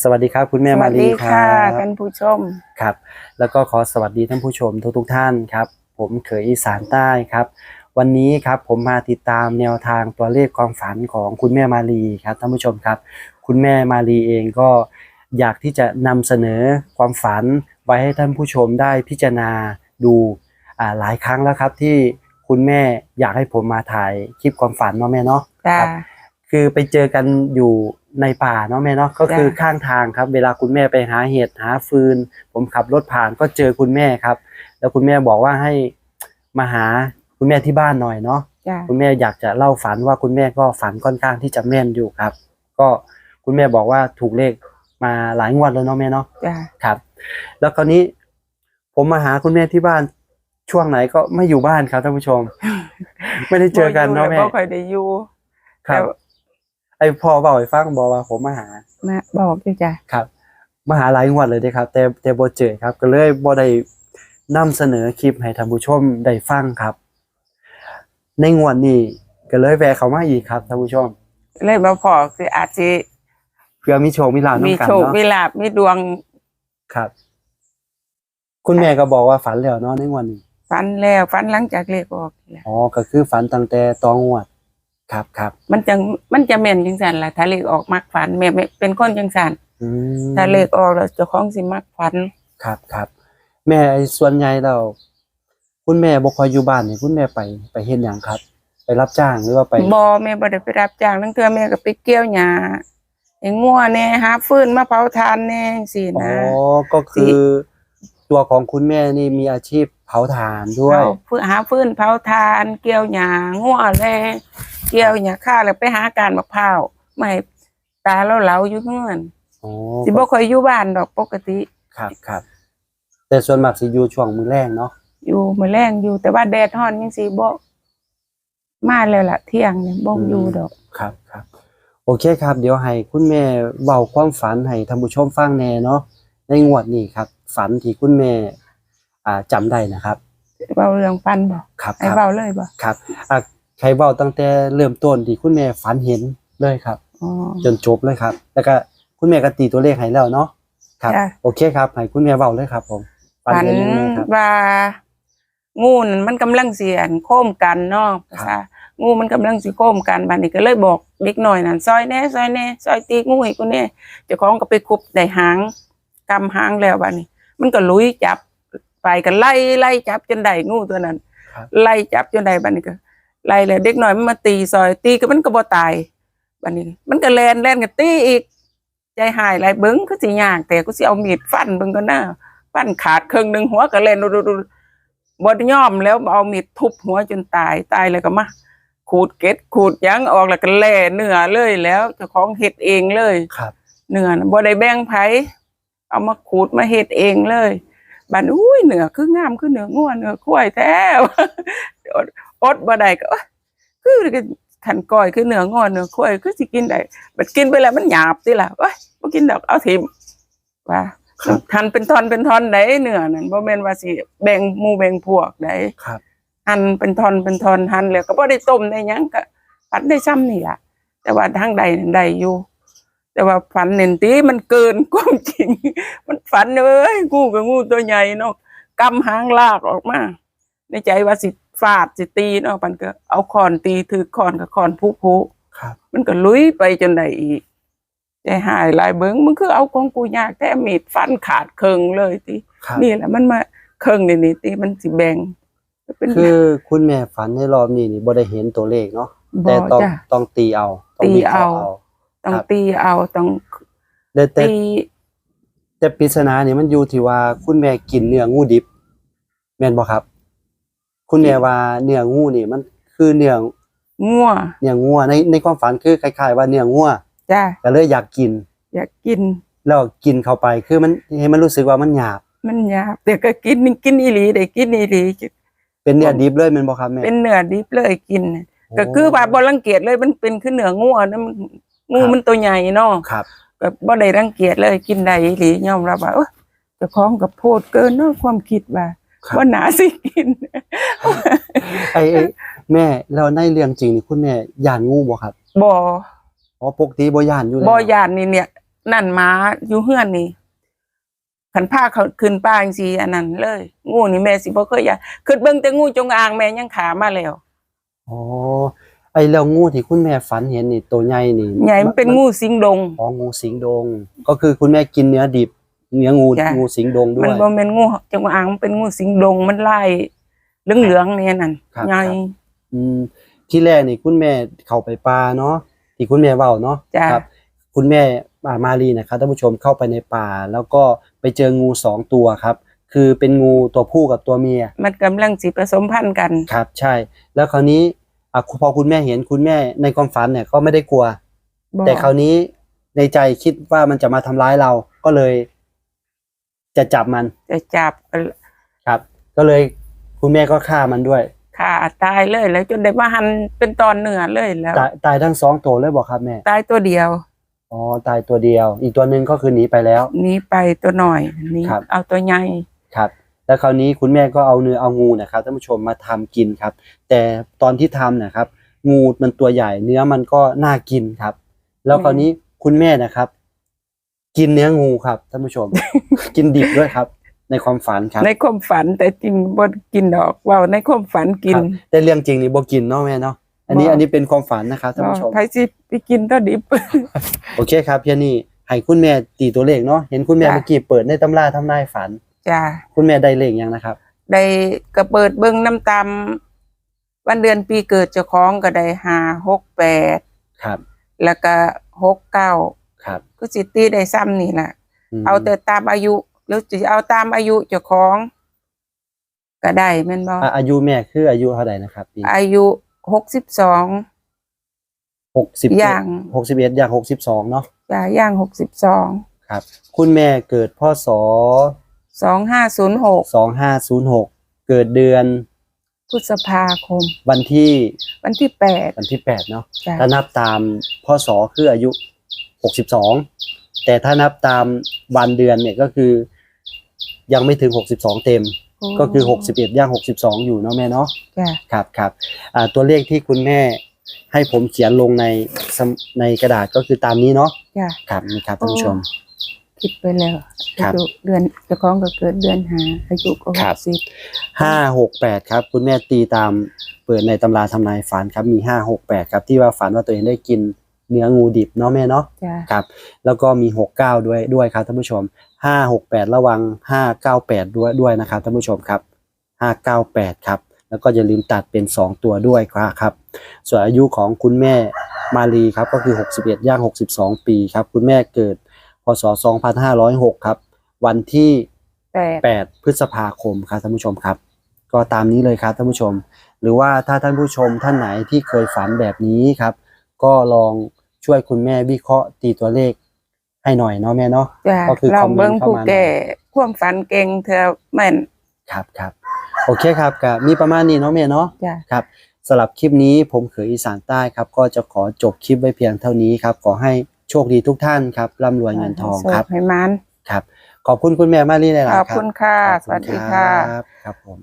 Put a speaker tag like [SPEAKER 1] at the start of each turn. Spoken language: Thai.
[SPEAKER 1] สวัสดีครับ คุณแม่
[SPEAKER 2] ส
[SPEAKER 1] มา
[SPEAKER 2] วัส
[SPEAKER 1] รี
[SPEAKER 2] ดี
[SPEAKER 1] ค
[SPEAKER 2] ค่ะ
[SPEAKER 1] รับ
[SPEAKER 2] ท่านผู้ชม
[SPEAKER 1] ครับ แล้วก็ขอสวัสดีท่านผู้ชมทุกทท่านครับ ผมเขยอีสานใต้ครับ วันนี้ครับผมมาติดตามแนวทางตัวเลขความฝันของคุณแม่มารีครับท่านผู้ชมครับ คุณแม่มารีเองก็อยากที่จะนำเสนอความฝันไว้ให้ท่านผู้ชมได้พิจารณาดูอ่าหลายครั้งแล้วครับที่คุณแม่อยากให้ผมมาถ่ายคลิปความฝันเนาะแม่เนาะ
[SPEAKER 2] จ้า
[SPEAKER 1] ครับคือไปเจอกันอยู่ ในป่าเนาะแม่เนาะก็คือ
[SPEAKER 2] จ้ะ
[SPEAKER 1] ข้างทางครับ เวลาคุณแม่ไปหาเห็ดหาฟืน ผมขับรถผ่านก็เจอคุณแม่ครับ แล้วคุณแม่บอกว่าให้มาหาคุณแม่ที่บ้านหน่อยเนาะ
[SPEAKER 2] จ้า
[SPEAKER 1] คุณแม่อยากจะเล่าฝันว่าคุณแม่ก็ฝันค่อนข้างที่จะแม่นอยู่ครับ ก็คุณแม่บอกว่าถูกเลขมาหลายงวดแล้วเนาะแม่เนาะ
[SPEAKER 2] จ้า
[SPEAKER 1] ครับ แล้วคราวนี้ ผมมาหาคุณแม่ที่บ้านช่วงไหนก็ไม่อยู่บ้านครับท่านผู้ชม ไม่ได้เจอกันเนาะแม่
[SPEAKER 2] บ่ค่อยได้อยู่
[SPEAKER 1] ครับ
[SPEAKER 2] แต่
[SPEAKER 1] ไอพ่อบอกให้ฟังบอกว่าผมมาหา
[SPEAKER 2] มาบอกอยู่จ้า
[SPEAKER 1] ครับมาหาหลายงวดเลยเด้ครับ แต่แต่บ่เจอครับ ก็เลยบ่ได้นำเสนอคลิปให้ท่านผู้ชมได้ฟังครับ ในงวดนี้ก็เลยแวะเข้ามาอีกครับท่านผู้ชม
[SPEAKER 2] เลยมาพอคืออาจจะ
[SPEAKER 1] เพื่อมีโชคมีลาภ
[SPEAKER 2] มี
[SPEAKER 1] นำกัน
[SPEAKER 2] โชค
[SPEAKER 1] เนาะ
[SPEAKER 2] มีลาบมีดวง
[SPEAKER 1] ครับ คุณแม่ก็บอกว่าฝันแล้วเนาะในงวดนี้
[SPEAKER 2] ฝันแล้วฝันหลังจากเลขออกนี่แหละ
[SPEAKER 1] อ๋อก็คือฝันตั้งแต่ตองวด ครับครับ
[SPEAKER 2] มันจังมันจะแม่นจังซั่นล่ะถ้าเลขออกมักฝันแม่แม่เป็นคนจังซั่น
[SPEAKER 1] อืม
[SPEAKER 2] ถ้าเลขออกแล้วเจ้าของสิมักฝัน
[SPEAKER 1] ครับครับ แม่ไอ้ส่วนใหญ่แล้วคุณแม่บ่ค่อยอยู่บ้านนี่คุณแม่ไปไปเฮ็ดหยังครับ ไปรับจ้างหรือว่าไป
[SPEAKER 2] บ่แม่บ่ได้ไปรับจ้างทั้งเทื่อแม่ก็ไปเกี่ยวหญ้าให้งัวแหน่หาฟืนมาเผาทานแหน่จังซี่
[SPEAKER 1] อ๋อ
[SPEAKER 2] นะ
[SPEAKER 1] ก็คือ ตัวของคุณแม่นี่มีอาชีพเผาถ่านด้วย
[SPEAKER 2] เราฟืหาฟืนเผาทาน เกี่ยวหญ้างัวแล เกี่ยวหญ้าข้าแล้วไปหาการมะพร้าวไม่ให้ตาเราเหลาอยู่เฮือน
[SPEAKER 1] อ๋อ
[SPEAKER 2] สิบ่ค่อยอยู่บ้านดอกปกติ
[SPEAKER 1] ครับครับ แต่ส่วนมากสิอยู่ช่วงมื้อแรงเนาะ
[SPEAKER 2] อยู่มื้อแรงอยู่แต่ว่าแดดร้อนจังซี่บ่มาแล้วล่ะเที่ยงเนี่ยบ่อยู่ดอก
[SPEAKER 1] ครับครับ โอเคครับ เดี๋ยวให้คุณแม่เว้าความฝันให้ท่านผู้ชมฟังแหน่เนาะในงวดนี้ครับ ฝันที่คุณแม่ อ่าจำได้นะครับ
[SPEAKER 2] เว้าเรื่องปันบ่
[SPEAKER 1] ครับ
[SPEAKER 2] ให้
[SPEAKER 1] ครับ
[SPEAKER 2] เว้าเลยบ่
[SPEAKER 1] ครับอะ ใครเว้าตั้งแต่เริ่มต้นที่คุณแม่ฝันเห็นเลยครับ
[SPEAKER 2] อ๋อ
[SPEAKER 1] จนจบเลยครับ แล้วก็คุณแม่ก็ตีตัวเลขให้แล้วเนาะครับ
[SPEAKER 2] จ้ะ
[SPEAKER 1] โอเคครับให้คุณแม่เว้าเลยครับ ผม
[SPEAKER 2] ฝัน
[SPEAKER 1] เห็นยังไงครับ
[SPEAKER 2] ว่า งูนั่นมันกำลังเสียนโค้มกันเนาะภาษางูมันกำลังสิโค้มกันบัดนี้ก็เลยบอกเด็กน้อยนั่นซอยแหน่ซอยแหน่ซอยตีงูให้กูแหน่เจ้าของก็ไปคุบได้หางกำหางแล้วบัดนี้ มันก็ลุยจับไปก็ไล่ไล่จับจนได้งูตัวนั้น
[SPEAKER 1] ครับ
[SPEAKER 2] ไล่จับจนได้บัดนี้ก็ ไล่แล้วเด็กน้อยมันมาตีซอยตีก็มันก็บ่ตายบัดนี้ มันก็แล่นแล่นก็ตีอีก ใจหายหลายเบิ้งคือสิยากแต่กูสิเอามีดฟันเบิ่งก็น่าฟันขาดครึ่งหนึงหัวก็เล่นดูดูบ่ได้ยอมแล้วเอามีดทุบหัวจนตายตายแล้วก็มาขูดเกล็ดขูดหยังออกแล้วก็แล่เนื้อเลยแล้วเจ้าของเฮ็ดเองเลย
[SPEAKER 1] ครับ
[SPEAKER 2] เนื้อน่ะบ่ได้แบ่งไผเอามาขูดมาเฮ็ดเองเลย บัดอุ้ยเนื้อคืองามคือเนื้องัวเนื้อควายแท้อดอดบ่ได้ก็เอ้ยคือขันก้อยคือเนื้องอเนื้อควายคือสิกินได้บัดกินไปแล้วมันหยาบติล่ะเอ้ยบ่กินดอกเอาทิ่มว่า
[SPEAKER 1] ครับ
[SPEAKER 2] หั่นเป็นท่อนเป็นท่อนได้เนื้อนั่นบ่แม่นว่าสิแบ่งหมู่แบ่งพวกได้
[SPEAKER 1] ครับ
[SPEAKER 2] หั่นเป็นท่อนเป็นท่อนหั่นแล้วก็บ่ได้ต้มได้หยังก็ผัดได้ซ้ำนี่ล่ะแต่ว่าทางใดนั่นได้อยู่ แต่ว่าฝันเน้นตีมันเกินความจริง มันฝันเอ้ยงูกับงูตัวใหญ่เนาะกำหางลากออกมาในใจว่าสิฟาดสิตีเนาะมันก็เอาคอนตีถือคอนกับคอนผู้ผู้
[SPEAKER 1] ครับ
[SPEAKER 2] มันก็ลุยไปจนได้อีกใจหายหลายเบิ้งมันคือเอาของกูยากแต่มีดฟันขาดเคิงเลยติ
[SPEAKER 1] ครับ
[SPEAKER 2] นี่แหละมันมาเคิงนี่นี่ติมันสิแบ่งเป็น
[SPEAKER 1] คือคุณแม่ฝันในรอบนี้นี่บ่ได้เห็นตัวเลขเนาะ
[SPEAKER 2] บ่
[SPEAKER 1] แต่ต้อง
[SPEAKER 2] จ้ะ
[SPEAKER 1] ต้องตีเอาต้อง
[SPEAKER 2] ตี
[SPEAKER 1] วิเคราะห์
[SPEAKER 2] เอา
[SPEAKER 1] เอา
[SPEAKER 2] ต้อง
[SPEAKER 1] ครับ
[SPEAKER 2] ตีเอาต้อง
[SPEAKER 1] แต่แต่
[SPEAKER 2] ตี
[SPEAKER 1] แต่ปริศนาเนี่ยมันอยู่ที่ว่าคุณแม่กินเนื้องูดิบ แม่นบ่ครับ คุณแม่ว่าเนื้องูนี่มันคือเนื้อ
[SPEAKER 2] งัว
[SPEAKER 1] เนื้องัวในในความฝันคือคล้ายๆ ว่าเนื้องัว
[SPEAKER 2] จ้า
[SPEAKER 1] ก็เลยอยากกิน
[SPEAKER 2] อยากกิน
[SPEAKER 1] แล้วกินเข้าไปคือมันให้มันรู้สึกว่ามันหยาบ
[SPEAKER 2] มันหยาบแต่ก็กินกินอีหลีได้กินอีหลี
[SPEAKER 1] เป็นเนื้อดิบเลยแม่นบ่ครับแม่
[SPEAKER 2] เป็นเนื้อดิบเลยกินน่ะ
[SPEAKER 1] โก็
[SPEAKER 2] คือว่าบ่รังเกียจเลยมันเป็นคือเนื้องัวนะมัน งู
[SPEAKER 1] ครับ
[SPEAKER 2] มันตัวใหญ่เนาะ
[SPEAKER 1] ครับ
[SPEAKER 2] ก็บ่ได้รังเกียจเลยกินได้อีหลียอมรับว่าเอ้อเจ้าของก็โพดเกินเนาะความคิดว่า
[SPEAKER 1] ครับ
[SPEAKER 2] ว่าหนาสิกิน
[SPEAKER 1] ไอ้ไอ้แม่แล้วในเรื่องจริงนี่คุณแม่ย่านงูบ่ครับ
[SPEAKER 2] บ่
[SPEAKER 1] อ๋อปกติบ่ย่านอยู่แล้ว
[SPEAKER 2] บ่ย่านนี่เนี่ย นั่นหมาอยู่เฮือนนี่ขันผ้าเขาขึ้นป้าจังซี่อันนั้นเลย งูนี่แม่สิบ่เคยอยากขึ้นเบิ่งแต่งูจงอางแม่ยังขามาแล้ว
[SPEAKER 1] อ๋อ ไอ้แล้วงูที่คุณแม่ฝันเห็นนี่ตัวใหญ่นี่
[SPEAKER 2] ใหญ่มันเป็นงูสิงดง
[SPEAKER 1] อ๋องูสิงดง ก็คือคุณแม่กินเนื้อดิบ เนื้องู
[SPEAKER 2] จ้ะ
[SPEAKER 1] งูสิงดงด้
[SPEAKER 2] มั
[SPEAKER 1] วนย
[SPEAKER 2] บ่แม่นงูจงอางมันเป็นงูสิงดงมันลายเหลืองๆเนี่ยนั่น
[SPEAKER 1] ครับ
[SPEAKER 2] ใหญ่
[SPEAKER 1] ครับอืมที่แรกนี่คุณแม่เข้าไปป่าเนาะที่คุณแม่เว้าเนาะ
[SPEAKER 2] จ้ะ
[SPEAKER 1] ครับ คุณแม่อ่ามารีนะครับท่านผู้ชมเข้าไปในป่า แล้วก็ไปเจองูสองตัวครับคือเป็นงูตัวผู้กับตัวเมีย
[SPEAKER 2] มันกำลังสิผสมพันธุ์กัน
[SPEAKER 1] ครับ ใช่ แล้วคราวนี้ อะพอคุณแม่เห็นคุณแม่ในความฝันเนี่ยก็ไม่ได้กลัว
[SPEAKER 2] บ่
[SPEAKER 1] แต่คราวนี้ในใจคิดว่ามันจะมาทำร้ายเราก็เลย จะจับมัน
[SPEAKER 2] จะจับ
[SPEAKER 1] ครับ ก็เลยคุณแม่ก็ฆ่ามันด้วย
[SPEAKER 2] ขาตายเลย แล้วจนได้มาหันเป็นตอนเนื้อเลยแล้ว
[SPEAKER 1] ตายตายทั้งสองตัวเลยบอกครับแม่
[SPEAKER 2] ตายตัวเดียว
[SPEAKER 1] อ๋อตายตัวเดียว อีกตัวหนึ่งก็คือหนีไปแล้ว
[SPEAKER 2] หนี้ไปตัวหน่อยหนี้
[SPEAKER 1] ครับ
[SPEAKER 2] เอาตัวใหญ่
[SPEAKER 1] ครับ แล้วคราวนี้คุณแม่ก็เอาเนื้อเอางูนะครับท่านผู้ชมมาทำกินครับ แต่ตอนที่ทำนะครับ งูมันตัวใหญ่เนื้อมันก็น่ากินครับ แล้วคราวนี้คุณแม่นะครับ กินเนื้องูครับท่านผู้ชม กินดิบด้วยครับ ในความฝันครับ
[SPEAKER 2] ในความฝันแต่จริงบ่กินดอกเว่าในความฝันกิน
[SPEAKER 1] ครับแต่เรื่องจริงนี่บ่กินเนาะแม่เนาะอันนี้
[SPEAKER 2] บ่
[SPEAKER 1] อันนี้เป็นความฝันนะครับท่านผู้ชม
[SPEAKER 2] ไผสิไปกินตัวดิบ
[SPEAKER 1] โอเคครับพี่นี่ให้คุณแม่ตีตัวเลขเนาะเห็นคุณแม่
[SPEAKER 2] จ้ะ
[SPEAKER 1] เมื่อกี้เปิดในตำราทำนายฝัน
[SPEAKER 2] จ้า
[SPEAKER 1] คุณแม่ได้เลขยังนะครับ
[SPEAKER 2] ได้กระเปิดเบิ่งน้ำตามวันเดือนปีเกิดเจ้าของก็ได้ห้าหกแปด
[SPEAKER 1] ครับ
[SPEAKER 2] แล้วก็หกเก้า
[SPEAKER 1] ครับ
[SPEAKER 2] ก็สิตีได้ซ้ำนี่แหละ
[SPEAKER 1] ม
[SPEAKER 2] เอาแต่ตามอายุหรือจะเอาตามอายุเจ้าของ ก็ได้แม่นบ่
[SPEAKER 1] อะอายุแม่คืออายุเท่าไหร่นะครับปี
[SPEAKER 2] อายุหกสิบสอง
[SPEAKER 1] หกสิบ
[SPEAKER 2] ย่าง
[SPEAKER 1] หกสิบเอ็ดอย่างหกสิบสองเนาะ
[SPEAKER 2] จ้าย่างหกสิบสอง
[SPEAKER 1] ครับ คุณแม่เกิดพศ
[SPEAKER 2] สองห้าศูนย์หก
[SPEAKER 1] สองห้าศูนย์หกเกิดเดือน
[SPEAKER 2] พฤษภาคม
[SPEAKER 1] วันที่
[SPEAKER 2] วันที่แปด
[SPEAKER 1] วันที่แปดเนาะ
[SPEAKER 2] จ้า
[SPEAKER 1] ถ้านับตามพศคืออายุหกสิบสองแต่ถ้านับตามวันเดือนเนี่ยก็คือ ยังไม่ถึงหกสิบสองเต็ม ก็คือหกสิบเอ็ดย่างหกสิบสองอยู่เนาะแม่เนาะ
[SPEAKER 2] จ้า
[SPEAKER 1] ครับครับอ่าตัวเลขที่คุณแม่ให้ผมเขียนลงในสมในกระดาษก็คือตามนี้เนาะ
[SPEAKER 2] จ้า
[SPEAKER 1] ครับนี่ครับท่านผู้ชม
[SPEAKER 2] ผิดไปแล้ว
[SPEAKER 1] ครับ
[SPEAKER 2] อายุเดือนเจ้าของก็เกิดเดือนหาอายุก็
[SPEAKER 1] ค
[SPEAKER 2] ห
[SPEAKER 1] รับ
[SPEAKER 2] กสิบ
[SPEAKER 1] ห้าหกแปดครับ คุณแม่ตีตามเปิดในตำราทำนายฝันครับมีห้าหกแปดครับที่ว่าฝันว่าตัวเองได้กินเนื้องูดิบเนาะแม่เนาะ
[SPEAKER 2] จ้า
[SPEAKER 1] ครับ แล้วก็มีหกเก้าด้วยด้วยครับท่านผู้ชมห้าหกแปดระวังห้าเก้าแปดด้วยด้วยนะครับท่านผู้ชมครับห้าเก้าแปดครับ แล้วก็อย่าลืมตัดเป็นสองตัวด้วยครับ ส่วนอายุของคุณแม่มาลีครับก็คือ 61 ย่าง 62 ปีครับ คุณแม่เกิด พศ 2506 ครับ วันที่
[SPEAKER 2] แปด
[SPEAKER 1] 8พฤษภาคมครับท่านผู้ชมครับ ก็ตามนี้เลยครับท่านผู้ชม หรือว่าถ้าท่านผู้ชมท่านไหนที่เคยฝันแบบนี้ครับ ก็ลองช่วยคุณแม่วิเคราะห์ตีตัวเลขให้หน่อยเนาะแม่เนาะ
[SPEAKER 2] จ้า
[SPEAKER 1] ก็คือ
[SPEAKER 2] ลองเบิ่ง
[SPEAKER 1] คอมเมนต์เข้า
[SPEAKER 2] ผู้
[SPEAKER 1] มา
[SPEAKER 2] แก่ความฝันเก่งเธอแม่น
[SPEAKER 1] ครับครับโอเคครับกับมีประมาณนี้เนาะแม่เนาะ
[SPEAKER 2] จ้า
[SPEAKER 1] ครับสำหรับคลิปนี้ผมเขยอีสานใต้ครับ ก็จะขอจบคลิปไว้เพียงเท่านี้ครับ ขอให้ โชคดีทุกท่านครับร่ำรวยเงินทองครับ
[SPEAKER 2] ให้มัน
[SPEAKER 1] ครับ ขอบคุณคุณแม่มารีหลายๆ
[SPEAKER 2] ข
[SPEAKER 1] ค
[SPEAKER 2] อ
[SPEAKER 1] รั
[SPEAKER 2] บบคุณค่ะ
[SPEAKER 1] ขอบ
[SPEAKER 2] สวัส
[SPEAKER 1] ณ
[SPEAKER 2] ดีค่ะ
[SPEAKER 1] รับครับผม